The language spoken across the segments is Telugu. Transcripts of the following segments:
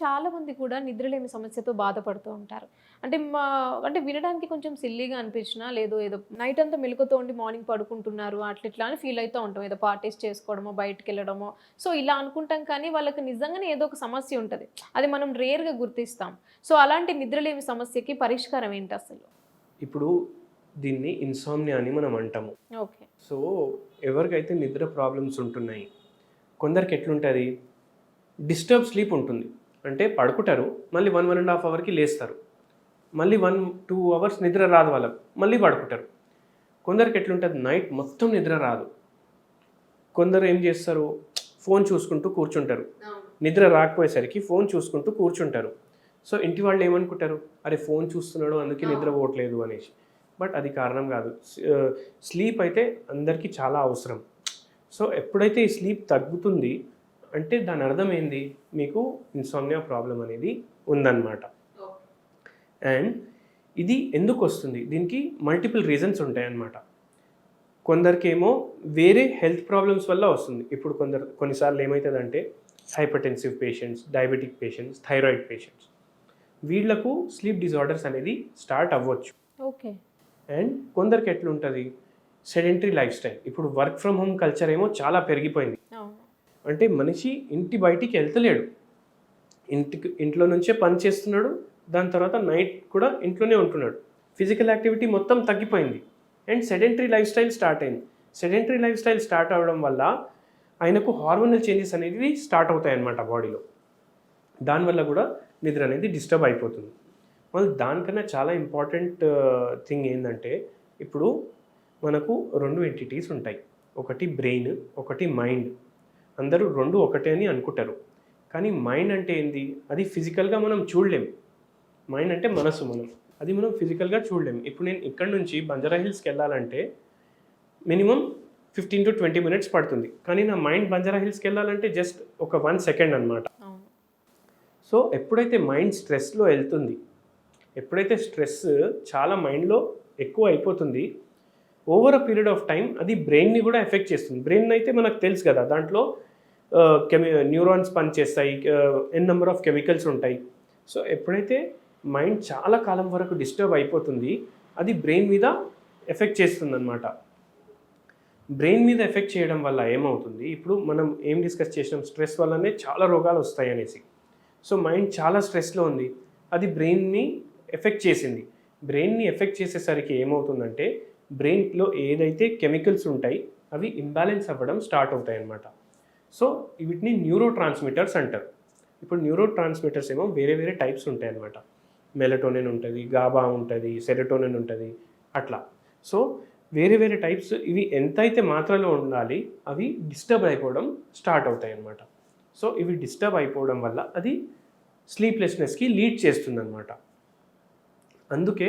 చాలా మంది కూడా నిద్రలేమి సమస్యతో బాధపడుతూ ఉంటారు. అంటే మా అంటే వినడానికి కొంచెం సిల్లీగా అనిపించినా లేదు ఏదో నైట్ అంతా మెలుకుతో ఉండి మార్నింగ్ పడుకుంటున్నారు అట్లా ఇట్లా అని ఫీల్ అవుతూ ఉంటాం. ఏదో పార్టీస్ చేసుకోవడమో బయటకు వెళ్ళడమో. సో ఇలా అనుకుంటాం కానీ వాళ్ళకి నిజంగానే ఏదో ఒక సమస్య ఉంటుంది. అది మనం రేర్గా గుర్తిస్తాం. సో అలాంటి నిద్రలేమి సమస్యకి పరిష్కారం ఏంటి అసలు? ఇప్పుడు దీన్ని ఇన్సామ్నియా అని మనం అంటాము. ఓకే. సో ఎవరికైతే నిద్ర ప్రాబ్లమ్స్ ఉంటున్నాయి కొందరికి ఎట్లుంటుంది? డిస్టర్బ్ స్లీప్ ఉంటుంది. అంటే పడుకుంటారు మళ్ళీ వన్ వన్ అండ్ హాఫ్ అవర్కి లేస్తారు. మళ్ళీ వన్ టూ అవర్స్ నిద్ర రాదు వాళ్ళకు మళ్ళీ పడుకుంటారు. కొందరికి ఎట్లుంటుంది నైట్ మొత్తం నిద్ర రాదు. కొందరు ఏం చేస్తారు ఫోన్ చూసుకుంటూ కూర్చుంటారు. నిద్ర రాకపోయేసరికి ఫోన్ చూసుకుంటూ కూర్చుంటారు. సో ఇంటి వాళ్ళు ఏమనుకుంటారు అరే ఫోన్ చూస్తున్నాడు అందుకే నిద్ర పోవట్లేదు అనేసి. బట్ అది కారణం కాదు. స్లీప్ అయితే అందరికీ చాలా అవసరం. సో ఎప్పుడైతే ఈ స్లీప్ తగ్గుతుంది అంటే దాని అర్థం ఏంది? మీకు ఇన్సామ్నియా ప్రాబ్లం అనేది ఉందన్నమాట. అండ్ ఇది ఎందుకు వస్తుంది? దీనికి మల్టిపుల్ రీజన్స్ ఉంటాయన్నమాట. కొందరికేమో వేరే హెల్త్ ప్రాబ్లమ్స్ వల్ల వస్తుంది. ఇప్పుడు కొందరు కొన్నిసార్లు ఏమవుతుందంటే hypertensive patients diabetic patients thyroid patients వీళ్ళకు స్లీప్ డిజార్డర్స్ అనేది స్టార్ట్ అవ్వచ్చు. ఓకే. అండ్ కొందరికి ఎట్లుంటుంది? సెడెంటరీ లైఫ్ స్టైల్ ఇప్పుడు వర్క్ ఫ్రమ్ హోమ్ కల్చర్ ఏమో చాలా పెరిగిపోయింది. అంటే మనిషి ఇంటి బయటికి వెళ్తలేడు. ఇంటికి ఇంట్లో నుంచే పని చేస్తున్నాడు. దాని తర్వాత నైట్ కూడా ఇంట్లోనే ఉంటున్నాడు. ఫిజికల్ యాక్టివిటీ మొత్తం తగ్గిపోయింది. And sedentary life style start అయింది. సెడెంటరీ లైఫ్ స్టైల్ స్టార్ట్ అవ్వడం వల్ల ఆయనకు హార్మోనల్ చేంజెస్ అనేది స్టార్ట్ అవుతాయి అన్నమాట బాడీలో. దానివల్ల కూడా నిద్ర అనేది డిస్టర్బ్ అయిపోతుంది. మళ్ళీ దానికన్నా చాలా ఇంపార్టెంట్ థింగ్ ఏంటంటే ఇప్పుడు మనకు రెండు ఎంటిటీస్ ఉంటాయి. ఒకటి బ్రెయిన్ ఒకటి మైండ్. అందరూ రెండు ఒకటే అని అనుకుంటారు. కానీ మైండ్ అంటే ఏంది? అది ఫిజికల్గా మనం చూడలేం. మైండ్ అంటే మనసు మనం. అది మనం ఫిజికల్గా చూడలేం. ఇప్పుడు నేను ఇక్కడ నుంచి బంజారా హిల్స్కి వెళ్ళాలంటే minimum fifteen to twenty minutes పడుతుంది. కానీ నా మైండ్ బంజారా హిల్స్కి వెళ్ళాలంటే జస్ట్ ఒక వన్ సెకండ్ అనమాట సో ఎప్పుడైతే మైండ్ స్ట్రెస్లో వెళ్తుంది ఎప్పుడైతే స్ట్రెస్ చాలా మైండ్లో ఎక్కువ అయిపోతుంది over a period of time అది బ్రెయిన్ని కూడా ఎఫెక్ట్ చేస్తుంది. బ్రెయిన్ అయితే మనకు తెలుసు కదా దాంట్లో కెమి న్యూరాన్స్ పనిచేస్తాయి ఎన్ నెంబర్ ఆఫ్ కెమికల్స్ ఉంటాయి. సో ఎప్పుడైతే మైండ్ చాలా కాలం వరకు డిస్టర్బ్ అయిపోతుంది అది బ్రెయిన్ మీద ఎఫెక్ట్ చేస్తుంది అనమాట బ్రెయిన్ మీద ఎఫెక్ట్ చేయడం వల్ల ఏమవుతుంది? ఇప్పుడు మనం ఏం డిస్కస్ చేసినాం? స్ట్రెస్ వల్లనే చాలా రోగాలు వస్తాయి అనేసి. సో మైండ్ చాలా స్ట్రెస్లో ఉంది. అది బ్రెయిన్ని ఎఫెక్ట్ చేసింది. బ్రెయిన్ని ఎఫెక్ట్ చేసేసరికి ఏమవుతుందంటే బ్రెయిన్లో ఏదైతే కెమికల్స్ ఉంటాయి అవి ఇంబ్యాలెన్స్ అవ్వడం స్టార్ట్ అవుతాయి అన్నమాట సో వీటిని న్యూరో ట్రాన్స్మిటర్స్ అంటారు. ఇప్పుడు న్యూరో ట్రాన్స్మిటర్స్ ఏమో వేరే వేరే టైప్స్ ఉంటాయి అన్నమాట మెలటోనిన్ ఉంటుంది గాబా ఉంటుంది సెరటోనిన్ ఉంటుంది అట్లా. సో వేరే వేరే టైప్స్ ఇవి ఎంతైతే మాత్రలో ఉండాలి అవి డిస్టర్బ్ అయిపోవడం స్టార్ట్ అవుతాయి అన్నమాట సో ఇవి డిస్టర్బ్ అయిపోవడం వల్ల అది స్లీప్లెస్నెస్కి లీడ్ చేస్తుందన్నమాట. అందుకే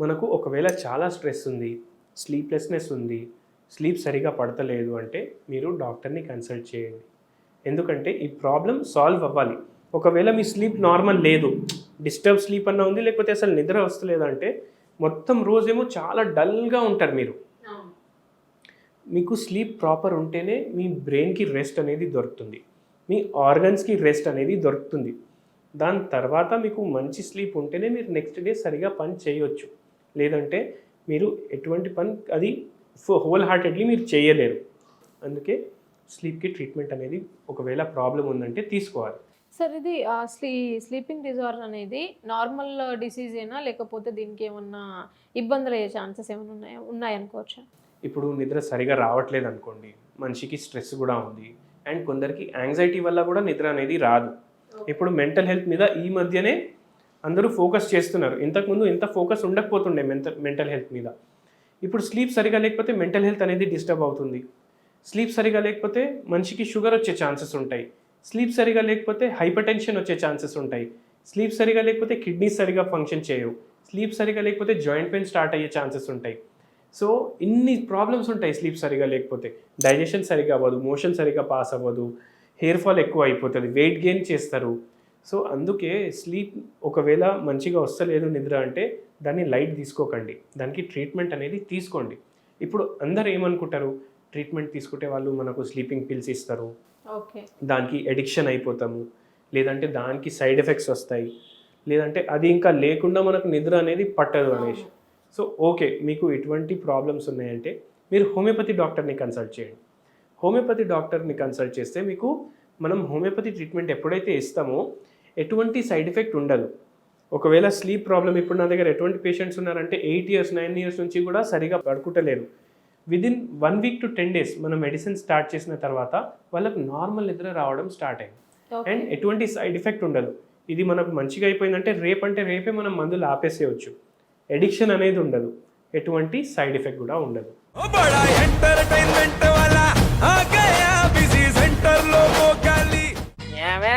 మనకు ఒకవేళ చాలా స్ట్రెస్ ఉంది స్లీప్లెస్నెస్ ఉంది స్లీప్ సరిగా పడతలేదు అంటే మీరు డాక్టర్ని కన్సల్ట్ చేయండి. ఎందుకంటే ఈ ప్రాబ్లం సాల్వ్ అవ్వాలి. ఒకవేళ మీ స్లీప్ నార్మల్ లేదు డిస్టర్బ్ స్లీప్ అన్న ఉంది లేకపోతే అసలు నిద్ర వస్తలేదంటే మొత్తం రోజేమో చాలా డల్గా ఉంటారు మీరు. మీకు స్లీప్ ప్రాపర్ ఉంటేనే మీ బ్రెయిన్కి రెస్ట్ అనేది దొరుకుతుంది. మీ ఆర్గన్స్కి రెస్ట్ అనేది దొరుకుతుంది. దాని తర్వాత మీకు మంచి స్లీప్ ఉంటేనే మీరు నెక్స్ట్ డే సరిగా పని చేయొచ్చు. లేదంటే మీరు ఎటువంటి పని అది హోల్ హార్టెడ్లీ మీరు చేయలేరు. అందుకే స్లీప్కి ట్రీట్మెంట్ అనేది ఒకవేళ ప్రాబ్లం ఉందంటే తీసుకోవాలి. సార్ ఇది స్లీ స్లీపింగ్ డిజార్డర్ అనేది నార్మల్ డిసీజ్ ఏనా లేకపోతే దీనికి ఏమన్నా ఇబ్బందులు అయ్యే ఛాన్సెస్ ఏమైనా ఉన్నాయా? ఉన్నాయనుకోవచ్చా ఇప్పుడు నిద్ర సరిగా రావట్లేదు అనుకోండి మనిషికి స్ట్రెస్ కూడా ఉంది అండ్ కొందరికి యాంగ్జైటీ వల్ల కూడా నిద్ర అనేది రాదు. ఇప్పుడు మెంటల్ హెల్త్ మీద ఈ మధ్యనే అందరూ ఫోకస్ చేస్తున్నారు. ఇంతకుముందు ఇంత ఫోకస్ ఉండకపోతుండే మెంటల్ మెంటల్ హెల్త్ మీద. ఇప్పుడు స్లీప్ సరిగా లేకపోతే మెంటల్ హెల్త్ అనేది డిస్టర్బ్ అవుతుంది. స్లీప్ సరిగా లేకపోతే మనిషికి షుగర్ వచ్చే ఛాన్సెస్ ఉంటాయి. స్లీప్ సరిగా లేకపోతే హైపర్ టెన్షన్ వచ్చే ఛాన్సెస్ ఉంటాయి. స్లీప్ సరిగా లేకపోతే కిడ్నీస్ సరిగా ఫంక్షన్ చేయవు. స్లీప్ సరిగా లేకపోతే జాయింట్ పెయిన్ స్టార్ట్ అయ్యే ఛాన్సెస్ ఉంటాయి. సో ఇన్ని ప్రాబ్లమ్స్ ఉంటాయి స్లీప్ సరిగా లేకపోతే. డైజెషన్ సరిగా అవ్వదు మోషన్ సరిగా పాస్ అవ్వదు హెయిర్ ఫాల్ ఎక్కువ అయిపోతుంది వెయిట్ గెయిన్ చేస్తారు. సో అందుకే స్లీప్ ఒకవేళ మంచిగా వస్తలేదు నిద్ర అంటే దాన్ని లైట్ తీసుకోకండి. దానికి ట్రీట్మెంట్ అనేది తీసుకోండి. ఇప్పుడు అందరు ఏమనుకుంటారు? ట్రీట్మెంట్ తీసుకుంటే వాళ్ళు మనకు స్లీపింగ్ పిల్స్ ఇస్తారు. దానికి ఎడిక్షన్ అయిపోతాము. లేదంటే దానికి సైడ్ ఎఫెక్ట్స్ వస్తాయి. లేదంటే అది ఇంకా లేకుండా మనకు నిద్ర అనేది పట్టదు అనేసి సో ఓకే మీకు ఎటువంటి ప్రాబ్లమ్స్ ఉన్నాయంటే మీరు హోమియోపతి డాక్టర్ని కన్సల్ట్ చేయండి. హోమియోపతి డాక్టర్ని కన్సల్ట్ చేస్తే మీకు మనం హోమియోపతి ట్రీట్మెంట్ ఎప్పుడైతే ఇస్తామో ఎటువంటి సైడ్ ఎఫెక్ట్ ఉండదు. ఒకవేళ స్లీప్ ప్రాబ్లం ఇప్పుడు నా దగ్గర ఎటువంటి పేషెంట్స్ ఉన్నారంటే ఎయిట్ ఇయర్స్ నైన్ ఇయర్స్ నుంచి కూడా సరిగా పడుకుంటలేరు within one week to ten days మనం మెడిసిన్ స్టార్ట్ చేసిన తర్వాత వాళ్ళకు నార్మల్ నిద్ర రావడం స్టార్ట్ అయింది. అండ్ ఎటువంటి సైడ్ ఎఫెక్ట్ ఉండదు. ఇది మనకు మంచిగా అయిపోయిందంటే రేపంటే రేపే మనం మందులు ఆపేసేయచ్చు. ఎడిక్షన్ అనేది ఉండదు. ఎటువంటి సైడ్ ఎఫెక్ట్ కూడా ఉండదు.